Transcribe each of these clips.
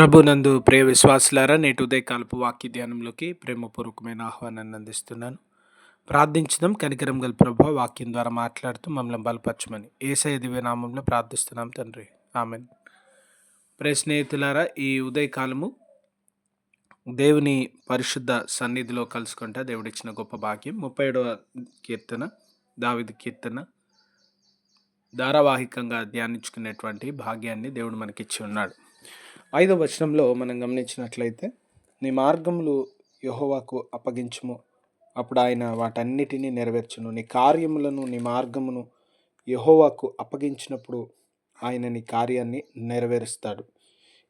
ప్రభునందు ప్రియ విశ్వాసులారా నేటి ఉదయకాలపు వాక్య ధ్యానంలోకి ప్రేమపూర్వకమైన ఆహ్వానాన్ని అందిస్తున్నాను. ప్రార్థించడం కనికరం గల ప్రభు వాక్యం ద్వారా మాట్లాడుతూ మమ్మల్ని బలపరచమని. ఏసఐ దివ్యనామంలో ప్రార్థిస్తున్నాం తండ్రి. ఆమెన్. ప్రియ స్నేహితులారా ఈ ఉదయకాలము దేవుని పరిశుద్ధ సన్నిధిలో కలుసుకుంటా దేవుడిచ్చిన గొప్ప భాగ్యం. ముప్పై ఏడవ కీర్తన దావిది కీర్తన ధారావాహికంగా ధ్యానించుకునేటువంటి భాగ్యాన్ని దేవుడు మనకిచ్చి ఉన్నాడు. ఐదో వచనంలో మనం గమనించినట్లయితే నీ మార్గములు యహోవాకు అప్పగించుము. అప్పుడు ఆయన వాటన్నిటినీ నెరవేర్చును. నీ కార్యములను నీ మార్గమును యహోవాకు అప్పగించినప్పుడు ఆయన నీ కార్యాన్ని నెరవేరుస్తాడు.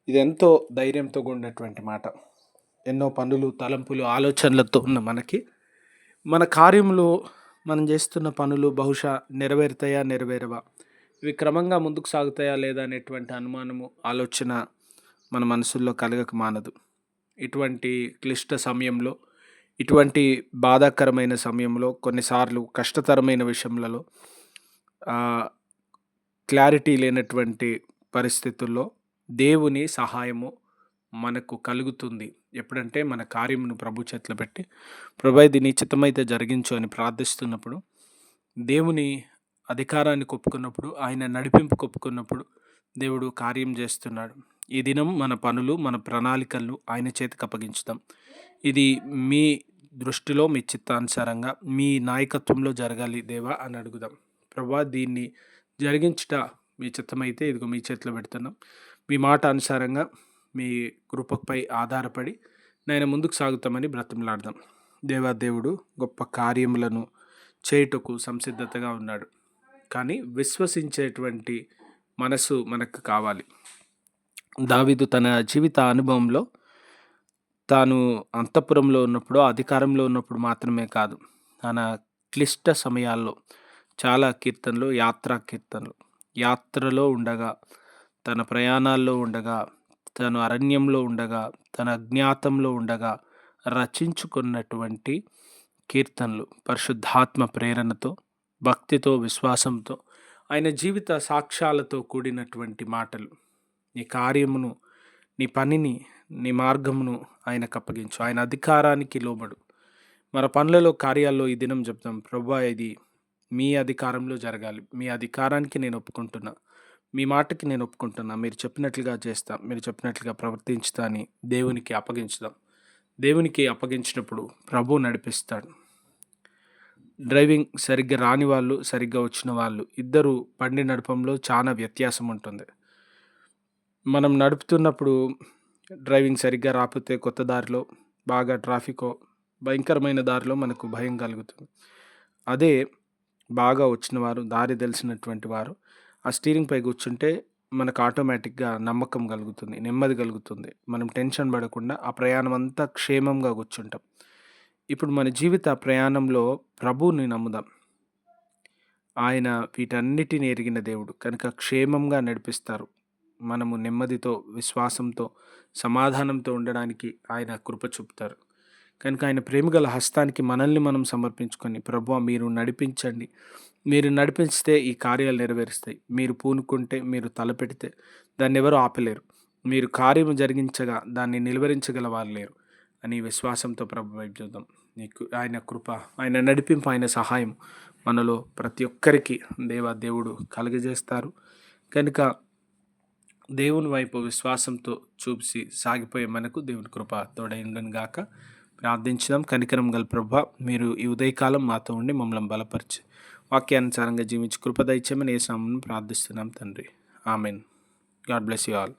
ఇది ఎంతో ధైర్యంతో కూడినటువంటి మాట. ఎన్నో పనులు తలంపులు ఆలోచనలతో ఉన్న మనకి మన కార్యములు మనం చేస్తున్న పనులు బహుశా నెరవేరుతాయా నెరవేరవా? ఇవి క్రమంగా ముందుకు సాగుతాయా లేదా అనేటువంటి అనుమానము ఆలోచన మన మనసుల్లో కలగక మానదు. ఇటువంటి క్లిష్ట సమయంలో ఇటువంటి బాధాకరమైన సమయంలో కొన్నిసార్లు కష్టతరమైన విషయంలో క్లారిటీ లేనటువంటి పరిస్థితుల్లో దేవుని సహాయము మనకు కలుగుతుంది. ఎప్పుడంటే మన కార్యమును ప్రభు చేతిలో పెట్టి ప్రభు ఇది నిశ్చితమైతే జరిగించు అని ప్రార్థిస్తున్నప్పుడు దేవుని అధికారాన్ని కొప్పుకున్నప్పుడు ఆయన నడిపింపు కొప్పుకున్నప్పుడు దేవుడు కార్యం చేస్తున్నాడు. ఈ దినం మన పనులు మన ప్రణాళికలు ఆయన చేతికి అప్పగించుదాం ఇది మీ దృష్టిలో మీ చిత్తానుసారంగా మీ నాయకత్వంలో జరగాలి దేవా అని అడుగుదాం. ప్రభా దీన్ని జరిగించుట మీ చిత్తమైతే ఇదిగో మీ చేతిలో పెడుతున్నాం. మీ మాట అనుసారంగా మీ కృపపై ఆధారపడి నేను ముందుకు సాగుతామని బ్రతంలాడదాం దేవాదేవుడు గొప్ప కార్యములను చేయుటకు సంసిద్ధతగా ఉన్నాడు. కానీ విశ్వసించేటువంటి మనసు మనకు కావాలి. దావిదు తన జీవిత అనుభవంలో తాను అంతఃపురంలో ఉన్నప్పుడు అధికారంలో ఉన్నప్పుడు మాత్రమే కాదు తన క్లిష్ట సమయాల్లో చాలా కీర్తనలు యాత్రా కీర్తనలు. యాత్రలో ఉండగా తన ప్రయాణాల్లో ఉండగా తను అరణ్యంలో ఉండగా తన అజ్ఞాతంలో ఉండగా రచించుకున్నటువంటి కీర్తనలు పరిశుద్ధాత్మ ప్రేరణతో భక్తితో విశ్వాసంతో ఆయన జీవిత సాక్ష్యాలతో కూడినటువంటి మాటలు. నీ కార్యమును నీ పనిని నీ మార్గమును ఆయనకు అప్పగించు ఆయన అధికారానికి లోబడు. మన పనులలో కార్యాల్లో ఈ దినం చెప్తాం ప్రభా ఇది మీ అధికారంలో జరగాలి. మీ అధికారానికి నేను ఒప్పుకుంటున్నా. మీ మాటకి నేను ఒప్పుకుంటున్నా. మీరు చెప్పినట్లుగా చేస్తా మీరు చెప్పినట్లుగా ప్రవర్తించుతా అని దేవునికి అప్పగించుదాం. దేవునికి అప్పగించినప్పుడు ప్రభు నడిపిస్తాడు. డ్రైవింగ్ సరిగ్గా రాని వాళ్ళు సరిగ్గా వచ్చిన వాళ్ళు ఇద్దరు బండి నడపంలో చాలా వ్యత్యాసం ఉంటుంది. మనం నడుపుతున్నప్పుడు డ్రైవింగ్ సరిగ్గా రాకపోతే కొత్త దారిలో బాగా ట్రాఫికో భయంకరమైన దారిలో మనకు భయం కలుగుతుంది. అదే బాగా వచ్చిన వారు దారి తెలిసినటువంటి వారు ఆ స్టీరింగ్ పై కూర్చుంటే మనకు ఆటోమేటిక్గా నమ్మకం కలుగుతుంది నెమ్మది కలుగుతుంది. మనం టెన్షన్ పడకుండా ఆ ప్రయాణం అంతా క్షేమంగా కూర్చుంటాం. ఇప్పుడు మన జీవిత ప్రయాణంలో ప్రభువుని నమ్ముదాం. ఆయన వీటన్నిటిని ఎరిగిన దేవుడు. కనుక క్షేమంగా నడిపిస్తారు. మనము నెమ్మదితో విశ్వాసంతో సమాధానంతో ఉండడానికి ఆయన కృప చూపుతారు. కనుక ఆయన ప్రేమగల హస్తానికి మనల్ని మనం సమర్పించుకొని ప్రభు మీరు నడిపించండి. మీరు నడిపిస్తే ఈ కార్యాలు నెరవేరుస్తాయి. మీరు పూనుకుంటే మీరు తలపెడితే దాన్ని ఎవరు ఆపలేరు. మీరు కార్యము జరిగించగా దాన్ని నిలువరించగల వారు లేరు. అని విశ్వాసంతో ప్రభు వైపు చూద్దాం. నీకు ఆయన కృప ఆయన నడిపింపు ఆయన సహాయం మనలో ప్రతి ఒక్కరికి దేవా దేవుడు కలుగజేస్తారు. కనుక దేవుని వైపు విశ్వాసంతో చూసి సాగిపోయే మనకు దేవుని కృప తోడైండను గాక. ప్రార్థించడం కనికరం గల ప్రభ మీరు ఈ ఉదయకాలం మాతో ఉండి మమ్మల్ని బలపరిచి వాక్యానుసారంగా జీవించి కృప దయచేమని ఏ స్వామిని ప్రార్థిస్తున్నాం తండ్రి. Amen. God bless you all.